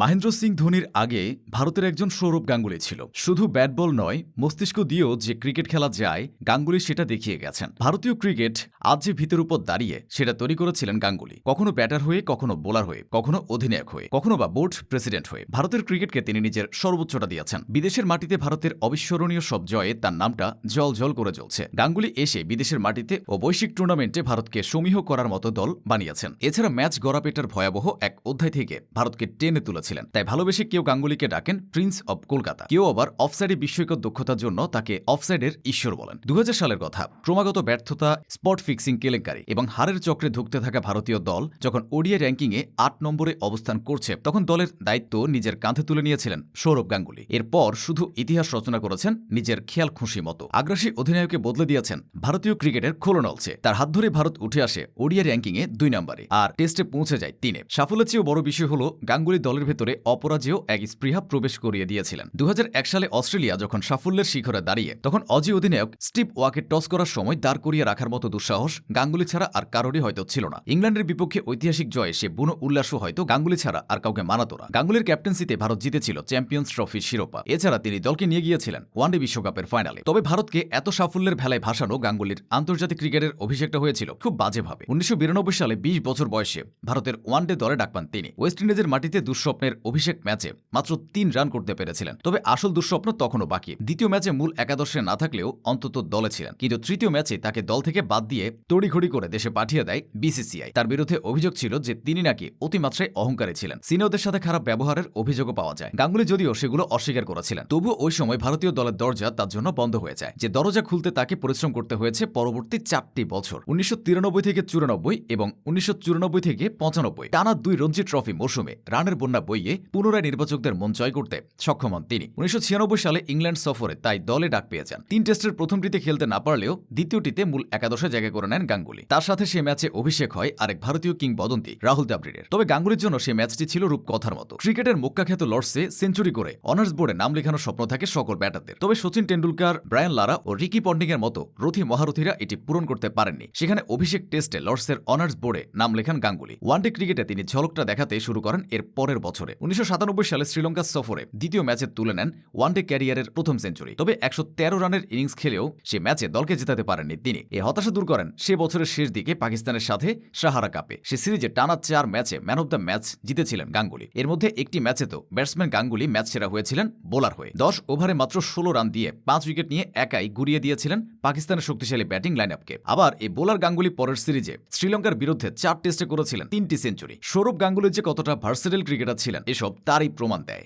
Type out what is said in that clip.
মহেন্দ্র সিং ধোনির আগে ভারতের একজন সৌরভ গাঙ্গুলি ছিল। শুধু ব্যাট বল নয়, মস্তিষ্ক দিয়েও যে ক্রিকেট খেলা যায়, গাঙ্গুলি সেটা দেখিয়ে গেছেন। ভারতীয় ক্রিকেট আজ যে ভিতের উপর দাঁড়িয়ে, সেটা তৈরি করেছিলেন গাঙ্গুলি। কখনো ব্যাটার হয়ে, কখনো বোলার হয়ে, কখনো অধিনায়ক হয়ে, কখনো বা বোর্ড প্রেসিডেন্ট হয়ে। ভারতের ক্রিকেটকে তিনি নিজের সর্বোচ্চটা দিয়েছেন। বিদেশের মাটিতে ভারতের অবিস্মরণীয় সব জয়ে তার নামটা জল জল করে জ্বলছে। গাঙ্গুলি এসে বিদেশের মাটিতে ও বৈশ্বিক টুর্নামেন্টে ভারতকে সমীহ করার মতো দল বানিয়েছেন। এছাড়া ম্যাচ গড়াপেটার ভয়াবহ এক অধ্যায় থেকে ভারতকে টেনে তুলেছিলেন তাই ভালোবেসে কেউ গাঙ্গুলিকে ডাকেন প্রিন্স অব কলকাতা। কেউ আবার অফসাইডে বিস্ময়কর দক্ষতার জন্য তাকে অফসাইডের ঈশ্বর বলেন। দু হাজার সালের কথা, ক্রমাগত ব্যর্থতা, স্পট ফিক্সিং কেলেঙ্কারি এবং হারের চক্রে ধুঁকতে থাকা ভারতীয় দল যখন ওডিআই র্যাঙ্কিংয়ে আট নম্বরে অবস্থান করছে, তখন দলের দায়িত্ব নিজের কাঁধে তুলে নিয়েছিলেন সৌরভ গাঙ্গুলি। এরপর শুধু ইতিহাস রচনা করেছেন নিজের খেয়াল খুশি মতো। আগ্রাসী অধিনায়কে বদলে দিয়েছেন ভারতীয় ক্রিকেটের খোলনলছে তার হাত ধরে ভারত উঠে আসে ওডিআই র্যাঙ্কিংয়ে দুই নম্বরে। আর টেস্টে পৌঁছে যায় তিনে। সাফল্যের চেয়েও বড় বিষয় হল গাঙ্গুলি দলের ভেতরে অপরাজেয় এক স্পৃহা প্রবেশ করিয়ে দিয়েছিলেন। দু হাজার এক সালে অস্ট্রেলিয়া যখন সাফল্যের শিখরে দাঁড়িয়ে, তখন অজি অধিনায়ক স্টিভ ওয়াকে টস করার সময় দাঁড় করিয়ে রাখার মতো দুঃসাহস গাঙ্গুলি ছাড়া আর কারোরই হয়তো ছিল না। ইংল্যান্ডের বিপক্ষে ঐতিহাসিক জয়ে সে বুনো উল্লাসও হয়তো গাঙ্গুলি ছাড়া আর কাউকে মানাতো না। গাঙ্গুলির ক্যাপ্টেন্সিতে ভারত জিতেছিল চ্যাম্পিয়ন্স ট্রফির শিরোপা। এছাড়া তিনি দলকে নিয়ে গিয়েছিলেন ওয়ানডে বিশ্বকাপের ফাইনালে। তবে ভারতকে এত সাফল্যের ভেলায় ভাসানো গাঙ্গুলির আন্তর্জাতিক ক্রিকেটের অভিষেকটা হয়েছিল খুব বাজেভাবে। উনিশশো বিরানব্বই সালে বিশ বছর বয়সে ভারতের ওয়ানডে দলে ডাক পান তিনি। ওয়েস্ট ইন্ডিজের মাটিতে দুঃস্বপ্নের অভিষেক ম্যাচে মাত্র তিন রান করতে পেরেছিলেন। তবে আসল দুঃস্বপ্ন তখনও বাকি। দ্বিতীয় ম্যাচে মূল একাদশে না থাকলেও অন্তত দলে ছিলেন। কিন্তু তৃতীয় ম্যাচে তাকে দল থেকে বাদ দিয়ে তড়িঘড়ি করে দেশে পাঠিয়ে দেয় বিসিসিআই। তার বিরুদ্ধে অভিযোগ ছিল যে তিনি নাকি অতিমাত্রায় অহংকারী ছিলেন। সিনিয়রদের সাথে খারাপ ব্যবহারের অভিযোগও পাওয়া যায়। গাঙ্গুলি যদিও সেগুলো অস্বীকার করেছিলেন। তবুও ওই সময় ভারতীয় দলের দরজা তার জন্য বন্ধ হয়ে যায়। যে দরজা খুলতে তাকে পরিশ্রম করতে হয়েছে পরবর্তী চারটি বছর। উনিশশো তিরানব্বই থেকে চুরানব্বই এবং উনিশশো চুরানব্বই থেকে পঁচানব্বই টানা দুই রঞ্জি ট্রফি মৌসুমে রানের বন্যা বইয়ে পুনরায় নির্বাচকদের মন জয় করতে সক্ষম হন তিনি। উনিশশো ছিয়ানব্বই সালে ইংল্যান্ড সফরে তাই দলে ডাক পেয়ে যান। তিন টেস্টের প্রথমটিতে খেলতে না পারলেও দ্বিতীয়টিতে মূল একাদশে জায়গা করে নেন গাঙ্গুলি। তার সাথে সে ম্যাচে অভিষেক হয় আরেক ভারতীয় কিংবদন্তি রাহুল দ্রাবিড়ের তবে গাঙ্গুলির জন্য সে ম্যাচটি ছিল রূপকথার মতো। ক্রিকেটের মুখ্যাখ্যাত লর্ডসে সেঞ্চুরি করে অনার্স বোর্ডে নাম লেখানোর স্বপ্ন থাকে সকল ব্যাটারদের। তবে সচিন টেন্ডুলকার ব্রায়ান লারা ও রিকি পন্ডিং এর মতো রথী মহারথীরা এটি পূরণ করতে পারেননি। সেখানে অভিষেক টেস্টে লর্ডসের অনার্স বোর্ডে নাম লেখান গাঙ্গুলি। ওয়ানডে ক্রিকেটে তিনি ঝলকটা দেখাতে শুরু করেন এর পরের বছরে। উনিশশো সাতানব্বই সালে শ্রীলঙ্কা সফরে দ্বিতীয় ম্যাচে তুলে নেন ওয়ানডে ক্যারিয়ারের প্রথম সেঞ্চুরি। তবে একশো তেরো রানের ইনিংস খেলেও সে ম্যাচে দলকে জেতাতে পারেননি তিনি। এ হতাশা দূর করেন সে বছরের শেষ দিকে পাকিস্তানের সাথে সাহারা কাপে। সে সিরিজে টানা চার ম্যাচে ম্যান অব দ্য ম্যাচ জিতেছিলেন গাঙ্গুলি। এর মধ্যে একটি ম্যাচে তো ব্যাটসম্যান গাঙ্গুলি ম্যাচ সেরা হয়েছিলেন বোলার হয়ে। দশ ওভারে মাত্র ষোলো রান দিয়ে পাঁচ উইকেট নিয়ে একাই গুড়িয়ে দিয়েছিলেন পাকিস্তানের শক্তিশালী ব্যাটিং লাইন আপকে আবার এই বোলার গাঙ্গুলি পরের সিরিজে শ্রীলঙ্কার বিরুদ্ধে চার টেস্টে করেছিলেন তিনটি সেঞ্চুরি। সৌরভ গাঙ্গুলির যে কতটা ভার্সেটেল ক্রিকেটার ছিলেন, এসব তারই প্রমাণ দেয়।